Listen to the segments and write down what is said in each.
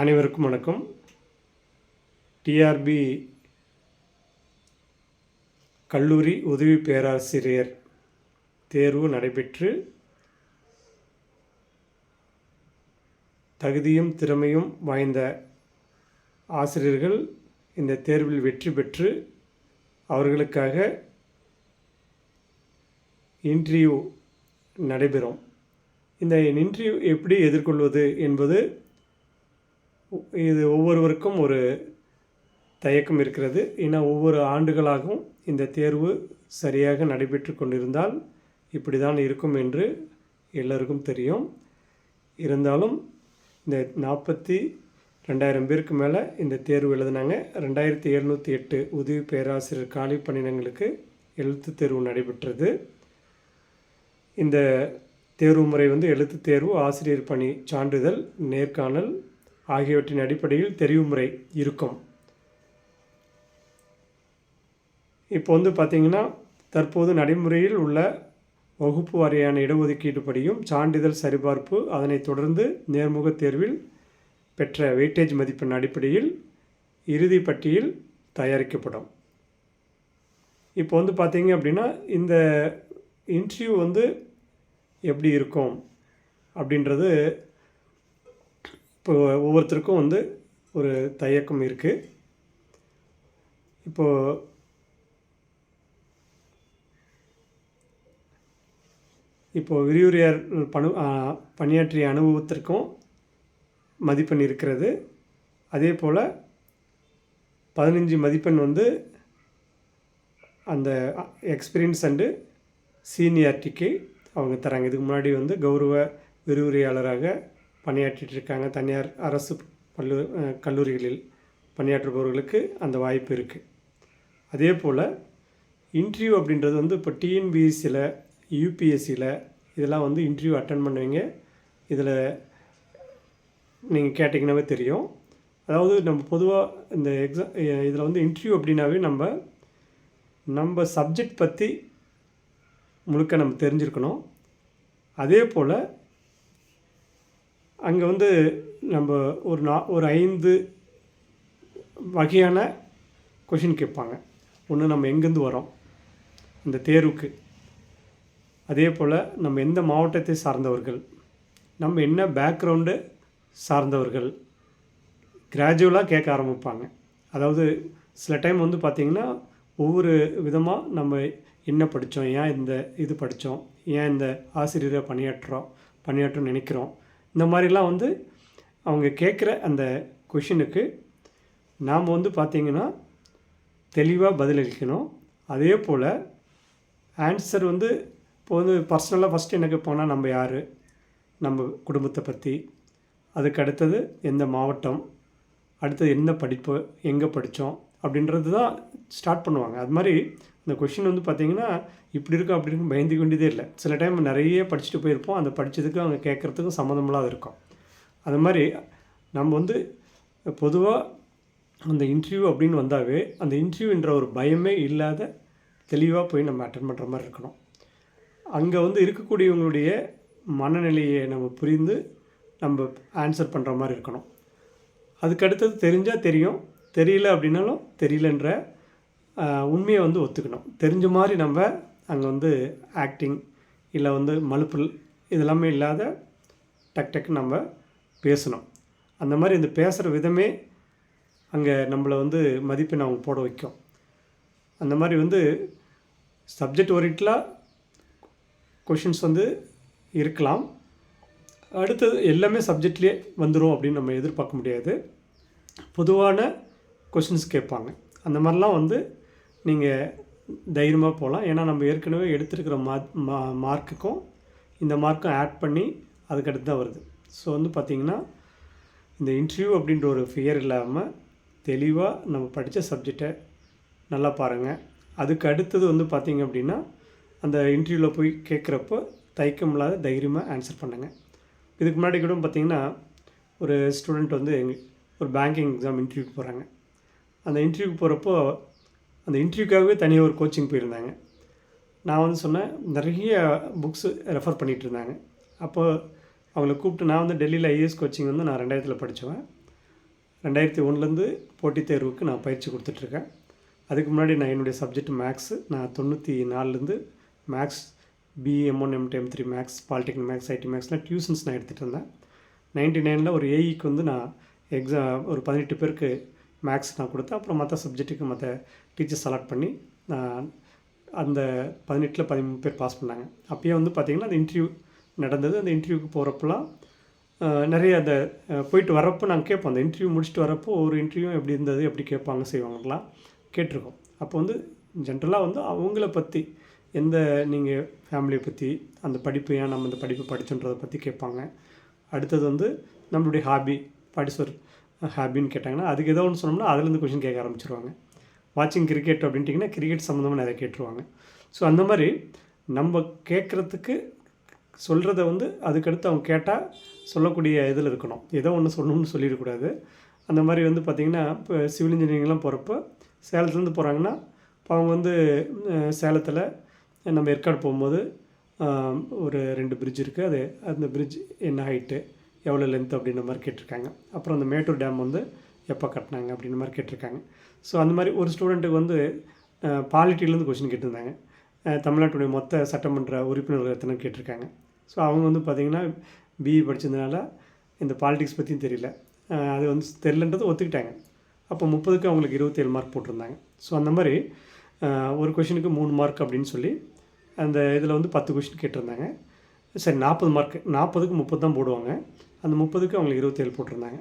அனைவருக்கும் வணக்கம். டிஆர்பி கல்லூரி உதவி பேராசிரியர் தேர்வு நடைபெற்று தகுதியும் திறமையும் வாய்ந்த ஆசிரியர்கள் இந்த தேர்வில் வெற்றி பெற்று அவர்களுக்காக இன்டர்வியூ நடைபெறும். இந்த இன்டர்வியூ எப்படி எதிர்கொள்வது என்பது இது ஒவ்வொருவருக்கும் ஒரு தயக்கம் இருக்கிறது. ஏன்னா ஒவ்வொரு ஆண்டுகளாகவும் இந்த தேர்வு சரியாக நடைபெற்று கொண்டிருந்தால் இப்படி தான் இருக்கும் என்று எல்லோருக்கும் தெரியும். இருந்தாலும் இந்த நாற்பத்தி ரெண்டாயிரம் பேருக்கு மேலே இந்த தேர்வு எழுதினாங்க. ரெண்டாயிரத்தி எழுநூற்றி எட்டு உதவி பேராசிரியர் காலி பணியிடங்களுக்கு எழுத்து தேர்வு நடைபெற்றது. இந்த தேர்வு முறை வந்து எழுத்து தேர்வு ஆசிரியர் பணி சான்றிதழ் நேர்காணல் ஆகியவற்றின் அடிப்படையில் தெரிவு முறை இருக்கும். இப்போ வந்து பார்த்திங்கன்னா தற்போது நடைமுறையில் உள்ள வகுப்பு வாரியான இடஒதுக்கீட்டுப்படியும் சான்றிதழ் சரிபார்ப்பு அதனைத் தொடர்ந்து நேர்முக தேர்வில் பெற்ற வெயிட்டேஜ் மதிப்பெண் அடிப்படையில் இறுதி பட்டியல் தயாரிக்கப்படும். இப்போ வந்து பார்த்தீங்க அப்படின்னா இந்த இன்டர்வியூ வந்து எப்படி இருக்கும் அப்படின்றது இப்போ ஒவ்வொருத்தருக்கும் வந்து ஒரு தயக்கம் இருக்குது இப்போது இப்போது விரிவுரையார் பணு பணியாற்றிய அனுபவத்திற்கும் மதிப்பெண் இருக்கிறது. அதே போல் பதினஞ்சு மதிப்பெண் வந்து அந்த எக்ஸ்பீரியன்ஸ் அண்டு சீனியாரிட்டிக்கு அவங்க தராங்க. இதுக்கு முன்னாடி வந்து கௌரவ விரிவுரையாளராக பணியாற்றிட்டு இருக்காங்க தனியார் அரசு பல்லு கல்லூரிகளில் பணியாற்றுபவர்களுக்கு அந்த வாய்ப்பு இருக்குது அதே போல் இன்டர்வியூ அப்படின்றது வந்து இப்போ டிஎன்பிஎஸ்சியில் யூபிஎஸ்சியில் இதெல்லாம் வந்து இன்டர்வியூ அட்டன் பண்ணுவீங்க. இதில் நீங்கள் கேட்டிங்கனாவே தெரியும். அதாவது நம்ம பொதுவாக இந்த எக்ஸாம் இதில் வந்து இன்டர்வியூ அப்படின்னாவே நம்ம நம்ம சப்ஜெக்ட் பற்றி முழுக்க நம்ம தெரிஞ்சிருக்கணும். அதே போல் அங்கே வந்து நம்ம ஒரு நா ஒரு ஐந்து வகையான கொஷின் கேட்பாங்க. ஒன்று நம்ம எங்கேருந்து வரோம் இந்த தேர்வுக்கு. அதே போல் நம்ம எந்த மாவட்டத்தை சார்ந்தவர்கள்? நம்ம என்ன பேக்ரவுண்டு சார்ந்தவர்கள்? கிராஜுவலாக கேட்க ஆரம்பிப்பாங்க. அதாவது சில டைம் வந்து பார்த்திங்கன்னா ஒவ்வொரு விதமாக நம்ம என்ன படித்தோம் ஏன் இந்த இது படித்தோம் ஏன் இந்த ஆசிரியரை பணியாற்றுறோம் பணியாற்றணும்னு நினைக்கிறோம்? இந்த மாதிரிலாம் வந்து அவங்க கேட்குற அந்த கொஷினுக்கு நாம் வந்து பார்த்திங்கன்னா தெளிவாக பதிலளிக்கணும். அதே போல் ஆன்சர் வந்து இப்போ வந்து பர்சனலாக ஃபஸ்ட்டு எனக்கு போனால் நம்ம யார்? நம்ம குடும்பத்தை பற்றி அதுக்கு அடுத்தது எந்த மாவட்டம்? அடுத்தது என்ன படிப்பு? எங்கே படித்தோம்? அப்படின்றது தான் ஸ்டார்ட் பண்ணுவாங்க. அது மாதிரி இந்த கொஷின் வந்து பார்த்திங்கன்னா இப்படி இருக்கும் அப்படி இருக்கும் பயந்துக்க வேண்டியதே இல்லை. சில டைம் நிறைய படிச்சுட்டு போயிருப்போம். அந்த படித்ததுக்கு அவங்க கேட்குறதுக்கும் சம்மந்தமில்லாத இருக்கும். அது மாதிரி நம்ம வந்து பொதுவாக அந்த இன்டர்வியூ அப்படின்னு வந்தாவே அந்த இன்டர்வியூன்ற ஒரு பயமே இல்லாத தெளிவாக போய் நம்ம அட்டன் பண்ணுற மாதிரி இருக்கணும். அங்கே வந்து இருக்கக்கூடியவங்களுடைய மனநிலையை நம்ம புரிந்து நம்ம ஆன்சர் பண்ணுற மாதிரி இருக்கணும். அதுக்கு அடுத்தது தெரிஞ்சால் தெரியும். தெரியல அப்படின்னாலும் தெரியலன்ற உண்மையை வந்து ஒத்துக்கணும். தெரிஞ்ச மாதிரி நம்ம அங்கே வந்து ஆக்டிங் இல்லை வந்து மலுப்பு இதெல்லாமே இல்லாத டக் டக் நம்ம பேசணும். அந்த மாதிரி இந்த பேசுகிற விதமே அங்கே நம்மளை வந்து மதிப்பெண் அவங்க போட வைக்கும். அந்த மாதிரி வந்து சப்ஜெக்ட் ஓரியன்டலாக கொஷின்ஸ் வந்து இருக்கலாம். அடுத்தது எல்லாமே சப்ஜெக்ட்லேயே வந்துடும் அப்படின்னு நம்ம எதிர்பார்க்க முடியாது. பொதுவான கொஷின்ஸ் கேட்பாங்க. அந்த மாதிரிலாம் வந்து நீங்கள் தைரியமாக போகலாம் ஏன்னா நம்ம ஏற்கனவே எடுத்துருக்கிற மா மார்க்குக்கும் இந்த மார்க்கும் ஆட் பண்ணி அதுக்கடுத்து தான் வருது. ஸோ வந்து பார்த்திங்கன்னா இந்த இன்டர்வியூ அப்படின்ற ஒரு ஃபியர் இல்லாமல் தெளிவாக நம்ம படித்த சப்ஜெக்டை நல்லா பாருங்கள் அதுக்கு அடுத்தது வந்து பார்த்திங்க அப்படின்னா அந்த இன்டர்வியூவில் போய் கேட்குறப்போ தயக்கம் இல்லாத தைரியமாக ஆன்சர் பண்ணுங்கள் இதுக்கு முன்னாடி கூட பார்த்திங்கன்னா ஒரு ஸ்டூடெண்ட் வந்து எங்கள் ஒரு பேங்கிங் எக்ஸாம் இன்டர்வியூக்கு போகிறாங்க அந்த இன்டர்வியூக்கு போகிறப்போ அந்த இன்டர்வியூக்காகவே தனியாக ஒரு கோச்சிங் போயிருந்தாங்க. நான் வந்து சொன்னேன் நிறைய புக்ஸு ரெஃபர் பண்ணிகிட்டு இருந்தாங்க. அப்போ அவங்கள கூப்பிட்டு நான் வந்து டெல்லியில் ஐஏஎஸ் கோச்சிங் வந்து நான் ரெண்டாயிரத்தில் படித்தவன் ரெண்டாயிரத்தி ஒன்றுலேருந்து போட்டித் தேர்வுக்கு நான் பயிற்சி கொடுத்துட்ருக்கேன் அதுக்கு முன்னாடி நான் என்னுடைய சப்ஜெக்ட் மேக்ஸு நான் தொண்ணூற்றி நாலுலேருந்து maths PM one M M three maths polytechnic maths IT மேக்ஸ்லாம் tuitions நான் எடுத்துகிட்டு இருந்தேன். நைன்டி நைனில் ஒரு ஏஇக்கு வந்து நான் எக்ஸாம் ஒரு பதினெட்டு பேருக்கு மேக்ஸ் நான் கொடுத்து அப்புறம் மற்ற சப்ஜெக்ட்டுக்கு மற்ற டீச்சர்ஸ் செலக்ட் பண்ணி நான் அந்த பதினெட்டில் பதிமூணு பேர் பாஸ் பண்ணாங்க. அப்போயே வந்து பார்த்திங்கன்னா அந்த இன்டர்வியூ நடந்தது. அந்த இன்டர்வியூக்கு போகிறப்பெல்லாம் நிறைய அந்த போயிட்டு வரப்போ நாங்கள் கேட்போம். அந்த இன்டர்வியூ முடிச்சுட்டு வரப்போ ஒரு இன்டர்வியூ எப்படி இருந்தது எப்படி கேட்பாங்க செய்வாங்கலாம் கேட்டிருக்கோம். அப்போ வந்து ஜென்ரலாக வந்து அவங்கள பற்றி எந்த நீங்கள் ஃபேமிலியை பற்றி அந்த படிப்பு ஏன் நம்ம இந்த படிப்பு படிச்சுன்றதை பற்றி கேட்பாங்க. அடுத்தது வந்து நம்மளுடைய ஹாபி படிச்சர் ஹாபின்னு கேட்டாங்கன்னா அதுக்கு ஏதோ ஒன்று சொன்னோம்னா அதுலேருந்து கொஷின் கேட்க ஆரம்பிச்சிருவாங்க. வாட்சிங் கிரிக்கெட் அப்படின்ட்டிங்கன்னா கிரிக்கெட் சம்மந்தமாக நிறைய கேட்டுருவாங்க. ஸோ அந்த மாதிரி நம்ம கேட்குறதுக்கு சொல்கிறத வந்து அதுக்கடுத்து அவங்க கேட்டால் சொல்லக்கூடிய இதில் இருக்கணும். ஏதோ ஒன்று சொல்லணும்னு சொல்லிடக்கூடாது. அந்த மாதிரி வந்து பார்த்திங்கன்னா இப்போ சிவில் இன்ஜினியரிங்லாம் போகிறப்போ சேலத்துலேருந்து போகிறாங்கன்னா இப்போ அவங்க வந்து சேலத்தில் நம்ம ஏற்காடு போகும்போது ஒரு ரெண்டு பிரிட்ஜ் இருக்குது அது அந்த பிரிட்ஜ் என்ன ஹைட்டு எவ்வளோ லென்த் அப்படின்ற மாதிரி கேட்டிருக்காங்க. அப்புறம் அந்த மேட்டூர் டேம் வந்து எப்போ கட்டினாங்க அப்படின்ற மாதிரி கேட்டிருக்காங்க. ஸோ அந்த மாதிரி ஒரு ஸ்டூடெண்ட்டுக்கு வந்து பாலிட்டிலேருந்து கொஷின் கேட்டிருந்தாங்க. தமிழ்நாட்டுடைய மொத்த சட்டமன்ற உறுப்பினர்கள் எத்தனை கேட்டிருக்காங்க. ஸோ அவங்க வந்து பார்த்திங்கன்னா பிஇ படிச்சதுனால இந்த பாலிடிக்ஸ் பற்றியும் தெரியல. அது வந்து தெரிலன்றது ஒத்துக்கிட்டாங்க. அப்போ முப்பதுக்கு அவங்களுக்கு இருபத்தேழு மார்க் போட்டிருந்தாங்க. ஸோ அந்த மாதிரி ஒரு கொஷினுக்கு மூணு மார்க் அப்படின்னு சொல்லி அந்த இதில் வந்து பத்து கொஷின் கேட்டிருந்தாங்க. சரி நாற்பது மார்க் நாற்பதுக்கு முப்பது தான் போடுவாங்க. அந்த முப்பதுக்கு அவங்களுக்கு இருபத்தேழு போட்டிருந்தாங்க.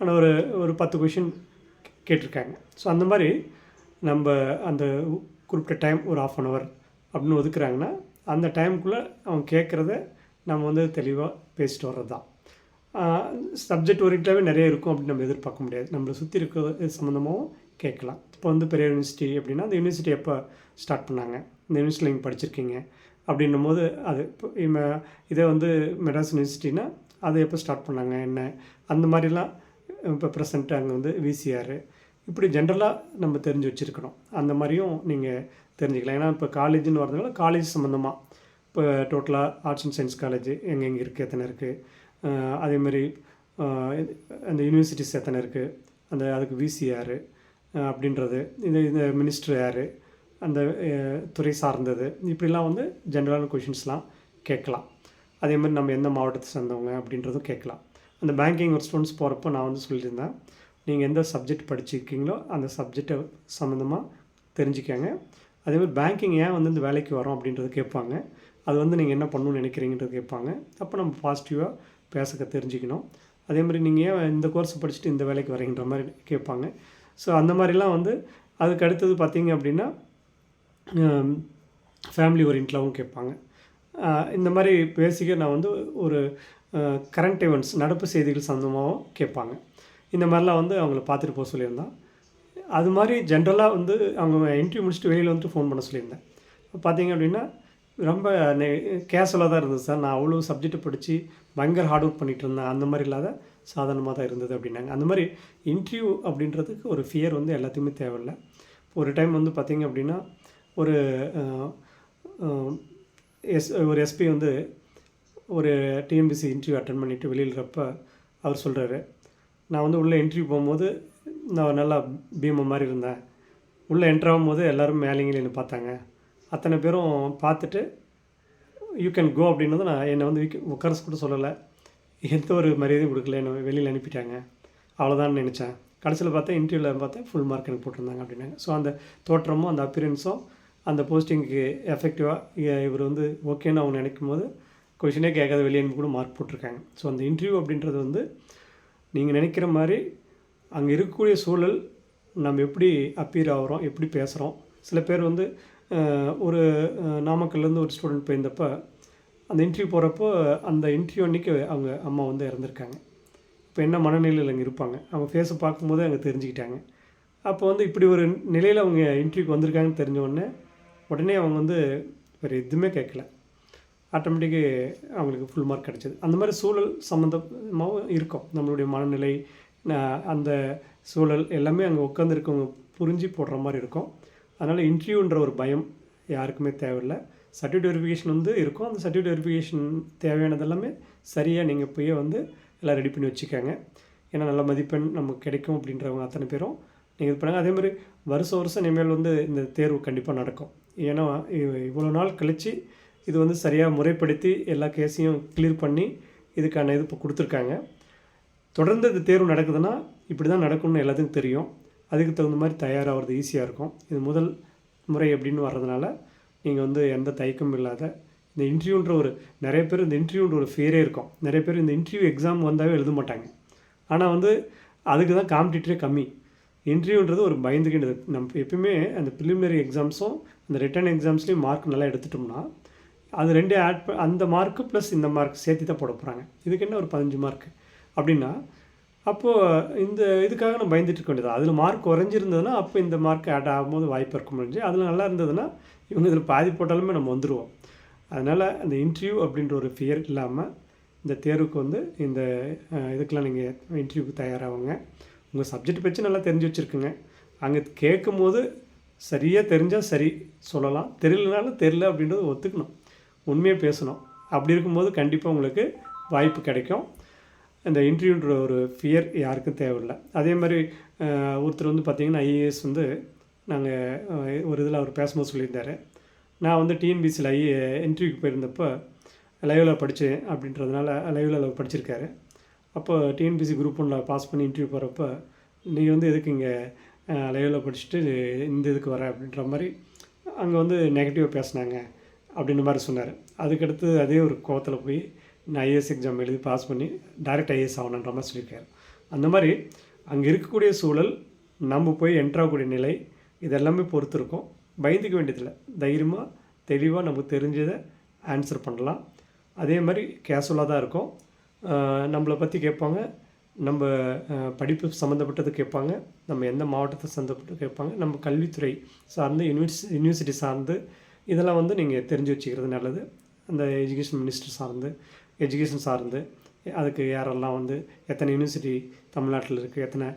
ஆனால் ஒரு ஒரு பத்து கொஷின் கேட்டிருக்காங்க. ஸோ அந்த மாதிரி நம்ம அந்த குறிப்பிட்ட டைம் ஒரு ஆஃப் அன் ஹவர் அப்படின்னு ஒதுக்குறாங்கன்னா அந்த டைமுக்குள்ளே அவங்க கேட்குறத நம்ம வந்து தெளிவாக பேசிட்டு வர்றது தான் சப்ஜெக்ட் ஓரியன்டாகவே நிறைய இருக்கும் அப்படின்னு நம்ம எதிர்பார்க்க முடியாது. நம்மளை சுற்றி இருக்கிற சம்மந்தமாகவும் கேட்கலாம். இப்போ வந்து பெரிய யூனிவர்சிட்டி அப்படின்னா அந்த யூனிவர்சிட்டி எப்போ ஸ்டார்ட் பண்ணாங்க? இந்த யூனிவர்சிட்டியில் நீங்கள் படிச்சிருக்கீங்க. அப்படின்னும் போது அது இப்போ இதே வந்து மெட்ராஸ் யூனிவர்சிட்டினா அதை எப்போ ஸ்டார்ட் பண்ணாங்க என்ன? அந்த மாதிரிலாம் இப்போ ப்ரெசண்ட்டு அங்கே வந்து விசிஆர் இப்படி ஜென்ரலாக நம்ம தெரிஞ்சு வச்சுருக்கணும். அந்த மாதிரியும் நீங்கள் தெரிஞ்சுக்கலாம். ஏன்னா இப்போ காலேஜ்னு வரதுனால காலேஜ் சம்மந்தமாக இப்போ டோட்டலாக ஆர்ட்ஸ் அண்ட் சயின்ஸ் காலேஜ் எங்கெங்கே இருக்குது எத்தனை இருக்குது? அதே மாதிரி அந்த யூனிவர்சிட்டிஸ் எத்தனை இருக்குது? அந்த அதுக்கு விசிஆர் அப்படின்றது. இந்த இந்த மினிஸ்டர் யார்? அந்த துறை சார்ந்தது. இப்படிலாம் வந்து ஜென்ரலான கொஷின்ஸ்லாம் கேட்கலாம். அதே மாதிரி நம்ம எந்த மாவட்டத்தை சேர்ந்தவங்க அப்படின்றதும் கேட்கலாம். அந்த பேங்கிங் ஒரு ஸ்டூடெண்ட்ஸ் போகிறப்போ நான் வந்து சொல்லியிருந்தேன். நீங்கள் எந்த சப்ஜெக்ட் படிச்சிருக்கீங்களோ அந்த சப்ஜெக்டை சம்மந்தமாக தெரிஞ்சுக்கங்க. அதே மாதிரி பேங்கிங் ஏன் வந்து இந்த வேலைக்கு வரோம் அப்படின்றது கேட்பாங்க. அது வந்து நீங்கள் என்ன பண்ணணும்னு நினைக்கிறீங்கன்றது கேட்பாங்க. அப்போ நம்ம பாசிட்டிவாக பேசக்க தெரிஞ்சுக்கணும். அதே மாதிரி நீங்கள் ஏன் இந்த கோர்ஸ் படிச்சுட்டு இந்த வேலைக்கு வரீங்கன்ற மாதிரி கேட்பாங்க. ஸோ அந்த மாதிரிலாம் வந்து அதுக்கு அடுத்தது பார்த்தீங்க அப்படின்னா ஃபேமிலி ஓரியன்ட்லாகவும் கேட்பாங்க. இந்த மாதிரி பேசிக்காக நான் வந்து ஒரு கரண்ட் ஈவெண்ட்ஸ் நடப்பு செய்திகள் சம்மந்தமாகவும் கேட்பாங்க. இந்த மாதிரிலாம் வந்து அவங்கள பார்த்துட்டு போக சொல்லியிருந்தான். அது மாதிரி ஜென்ரலாக வந்து அவங்க இன்டர்வியூ முடிச்சுட்டு வெளியில் வந்துட்டு ஃபோன் பண்ண சொல்லியிருந்தேன். பார்த்தீங்க அப்படின்னா ரொம்ப கேஷுவலாக தான் இருந்தது சார். நான் அவ்வளோ சப்ஜெக்ட் படித்து பயங்கர ஹார்ட் ஒர்க் பண்ணிகிட்டு இருந்தேன். அந்த மாதிரி இல்லாத சாதாரணமாக தான் இருந்தது அப்படின்னாங்க. அந்த மாதிரி இன்டர்வியூ அப்படின்றதுக்கு ஒரு ஃபியர் வந்து எல்லாத்தையுமே தேவையில்லை. ஒரு டைம் வந்து பார்த்திங்க அப்படின்னா ஒரு எஸ் ஒரு எஸ்பி வந்து ஒரு டிஎம்பிசி இன்டர்வியூ அட்டன் பண்ணிவிட்டு வெளியில்றப்ப அவர் சொல்கிறாரு நான் வந்து உள்ளே இன்டர்வியூ போகும்போது நான் நல்லா பீமம் மாதிரி இருந்தேன். உள்ளே என்ட்ரு ஆகும்போது எல்லோரும் மேலேங்கில என்னை பார்த்தாங்க. அத்தனை பேரும் பார்த்துட்டு யூ கேன் கோ அப்படின்னது நான் என்னை வந்து வீக்க- உட்கார கூட சொல்லலை. எந்த ஒரு மரியாதையும் கொடுக்கல. என்னை வெளியில் அனுப்பிட்டாங்க. அவ்வளோதான் நினச்சேன். கடைசியில் பார்த்தா இன்டர்வியூவில் பார்த்தா ஃபுல் மார்க் எனக்கு போட்டிருந்தாங்க அப்படின்னாங்க. ஸோ அந்த தோற்றமும் அந்த அப்பியரன்ஸும் அந்த போஸ்டிங்க்கு எஃபெக்டிவாக இவர் வந்து ஓகேன்னு அவங்க நினைக்கும் போது கொஷினே கேட்காத வெளியே கூட மார்க் போட்டிருக்காங்க. ஸோ அந்த இன்டர்வியூ அப்படின்றது வந்து நீங்கள் நினைக்கிற மாதிரி அங்கே இருக்கக்கூடிய சூழல் நம்ம எப்படி அப்பீர் ஆகிறோம் எப்படி பேசுகிறோம் சில பேர் வந்து ஒரு நாமக்கல்லேருந்து ஒரு ஸ்டூடெண்ட் போயிருந்தப்போ அந்த இன்டர்வியூ போகிறப்போ அந்த இன்டர்வியூ அன்றைக்கி அவங்க அம்மா வந்து இறந்துருக்காங்க. இப்போ என்ன மனநிலையில் அங்கே இருப்பாங்க? அவங்க ஃபேஸை பார்க்கும்போது அங்கே தெரிஞ்சுக்கிட்டாங்க. அப்போ வந்து இப்படி ஒரு நிலையில் அவங்க இன்டர்வியூக்கு வந்திருக்காங்கன்னு தெரிஞ்ச உடனே அவங்க வந்து வேறு எதுவுமே கேட்கல. ஆட்டோமேட்டிக்கு அவங்களுக்கு ஃபுல் மார்க் கிடச்சிது. அந்த மாதிரி சூழல் சம்மந்தமாகவும் இருக்கும். நம்மளுடைய மனநிலை அந்த சூழல் எல்லாமே அங்கே உட்காந்துருக்கவங்க புரிஞ்சு போடுற மாதிரி இருக்கும். அதனால் இன்டர்வியூன்ற ஒரு பயம் யாருக்குமே தேவையில்லை. சர்டிஃபிகேட் வெரிஃபிகேஷன் வந்து இருக்கும். அந்த சர்டிஃபிகேட் வெரிஃபிகேஷன் தேவையானது எல்லாமே சரியாக நீங்கள் போய் வந்து எல்லாம் ரெடி பண்ணி வச்சுக்கோங்க. ஏன்னா நல்ல மதிப்பெண் நமக்கு கிடைக்கும் அப்படின்றவங்க அத்தனை பேரும். நீங்கள் இது பண்ணுங்கள் அதே மாதிரி வருஷம் வருஷம் இனிமேல் வந்து இந்த தேர்வு கண்டிப்பாக நடக்கும். ஏன்னா இவ்வளோ நாள் கழித்து இது வந்து சரியாக முறைப்படுத்தி எல்லா கேஸையும் கிளியர் பண்ணி இதுக்கான இது இப்போ கொடுத்துருக்காங்க. தொடர்ந்து இந்த தேர்வு நடக்குதுன்னா இப்படி தான் நடக்கும்னு எல்லாத்துக்கும் தெரியும். அதுக்கு தகுந்த மாதிரி தயாராகிறது ஈஸியாக இருக்கும். இது முதல் முறை அப்படின்னு வர்றதுனால நீங்கள் வந்து எந்த தயக்கமும் இல்லாத இந்த இன்டர்வியூன்ற ஒரு நிறைய பேர் இந்த இன்டர்வியூன்ற ஒரு ஃபீரே இருக்கும். நிறைய பேர் இந்த இன்டர்வியூ எக்ஸாம் வந்தாவே எழுத மாட்டாங்க. ஆனால் வந்து அதுக்கு தான் காம்படிட்டரே கம்மி. இன்டர்வியூன்றது ஒரு பயந்துக்கின்றது நம்ம எப்பயுமே அந்த ப்ரிலிமினரி எக்ஸாம்ஸும் இந்த ரிட்டன் எக்ஸாம்ஸ்லேயும் மார்க் நல்லா எடுத்துட்டோம்னா அது ரெண்டே ஆட் அந்த மார்க்கு ப்ளஸ் இந்த மார்க் சேர்த்து தான் போட போகிறாங்க இதுக்கு என்ன ஒரு பதினஞ்சு மார்க் அப்படின்னா அப்போது இந்த இதுக்காக நம்ம பயந்துட்டு இருக்க வேண்டியது அதில் மார்க் குறைஞ்சிருந்ததுன்னா அப்போ இந்த மார்க் ஆட் ஆகும்போது வாய்ப்பு இருக்க முடிஞ்சு அதில் நல்லா இருந்ததுன்னா இவங்க இதில் பாதி போட்டாலுமே நம்ம வந்துடுவோம் அதனால் அந்த இன்டர்வியூ அப்படின்ற ஒரு ஃபியர் இல்லாமல் இந்த தேர்வுக்கு வந்து இந்த இதுக்கெலாம் நீங்கள் இன்டர்வியூக்கு தயாராகுங்க. உங்கள் சப்ஜெக்ட் பற்றி நல்லா தெரிஞ்சு வச்சுருக்குங்க. அங்கே கேட்கும் போது சரியாக தெரிஞ்சால் சரி சொல்லலாம். தெரியலனாலும் தெரில அப்படின்றத ஒத்துக்கணும். உண்மையாக பேசணும். அப்படி இருக்கும்போது கண்டிப்பாக உங்களுக்கு வாய்ப்பு கிடைக்கும். இந்த இன்டர்வியூன்ற ஒரு ஃபியர் யாருக்கும் தேவையில்லை. அதே மாதிரி ஒருத்தர் வந்து பார்த்தீங்கன்னா ஐஏஎஸ் வந்து நாங்கள் ஒரு இதில் அவர் பேசும்போது சொல்லியிருந்தார். நான் வந்து டிஎன்பிசியில் ஐ இன்டர்வியூக்கு போயிருந்தப்போ லைவில் படித்தேன் அப்படின்றதுனால லைவில் அவர் படிச்சிருக்காரு. அப்போ டிஎன்பிசி குரூப் ஒன்றில் பாஸ் பண்ணி இன்டர்வியூ போகிறப்ப நீ வந்து எதுக்கு இங்கே லைவில் படிச்சுட்டு இந்த இதுக்கு வர அப்படின்ற மாதிரி அங்கே வந்து நெகட்டிவாக பேசுனாங்க அப்படின்ற மாதிரி சொன்னார். அதுக்கடுத்து அதே ஒரு கோவத்தில் போய் நான் ஐஏஎஸ் எக்ஸாம் எழுதி பாஸ் பண்ணி டைரக்ட் ஐஏஎஸ் ஆகணுன்ற மாதிரி சொல்லியிருக்காரு. அந்த மாதிரி அங்கே இருக்கக்கூடிய சூழல் நம்ம போய் என்ட்ராகக்கூடிய நிலை இதெல்லாமே பொறுத்து இருக்கும் பயந்துக்க வேண்டியதில்லை. தைரியமாக தெளிவாக நமக்கு தெரிஞ்சதை ஆன்சர் பண்ணலாம். அதே மாதிரி கேஷுவலாக தான் இருக்கும். நம்மளை பற்றி கேட்பாங்க. நம்ம படிப்பு சம்மந்தப்பட்டது கேட்பாங்க. நம்ம எந்த மாவட்டத்தை சம்மந்தப்பட்டு கேட்பாங்க. நம்ம கல்வித்துறை சார்ந்து யூனிவர்சி யூனிவர்சிட்டி சார்ந்து இதெல்லாம் வந்து நீங்கள் தெரிஞ்சு வச்சுக்கிறது நல்லது. அந்த எஜுகேஷன் மினிஸ்டர் சார்ந்து எஜுகேஷன் சார்ந்து அதுக்கு யாரெல்லாம் வந்து எத்தனை யூனிவர்சிட்டி தமிழ்நாட்டில் இருக்குது எத்தனை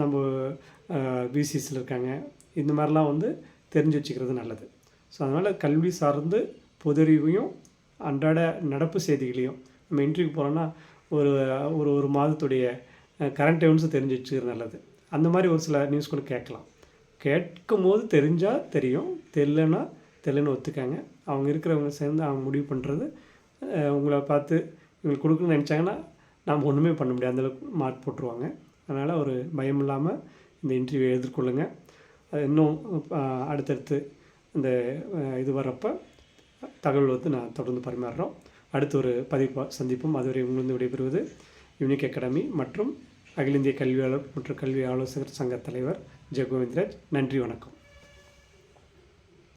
நம்ம பிசிஎஸில் இருக்காங்க இந்த மாதிரிலாம் வந்து தெரிஞ்சு வச்சுக்கிறது நல்லது. ஸோ அதனால் கல்வி சார்ந்து பொதறிவையும் அன்றாட நடப்பு செய்திகளையும் நம்ம இன்டர்வியூ போகிறோன்னா ஒரு ஒரு ஒரு மாதத்துடைய கரண்ட் எவன்ஸும் தெரிஞ்சு வச்சுக்கிறது நல்லது. அந்த மாதிரி ஒரு சில நியூஸ் கூட கேட்கலாம். கேட்கும் போது தெரிஞ்சால் தெரியும். தெரிலனா தெரிலன்னு ஒத்துக்காங்க. அவங்க இருக்கிறவங்க சேர்ந்து அவங்க முடிவு பண்ணுறது உங்களை பார்த்து இவங்களுக்கு கொடுக்கணும்னு நினச்சாங்கன்னா நாம் ஒன்றுமே பண்ண முடியாது. அந்தளவுக்கு மார்க் போட்டுருவாங்க. அதனால் ஒரு பயம் இல்லாமல் இந்த இன்டர்வியூ எதிர்கொள்ளுங்க. அது இன்னும் அடுத்தடுத்து இந்த இது வரப்போ தகவல் வந்து நான் தொடர்ந்து பரிமாறுறோம். அடுத்து ஒரு பதிவு சந்திப்போம் அதுவரை உங்களிருந்து விடைபெறுவது யூனிக் அகாடமி மற்றும் அகில இந்திய கல்வியாளர் மற்றும் கல்வி ஆலோசகர் சங்க தலைவர் ஜெகோவிந்தராஜ் நன்றி வணக்கம்.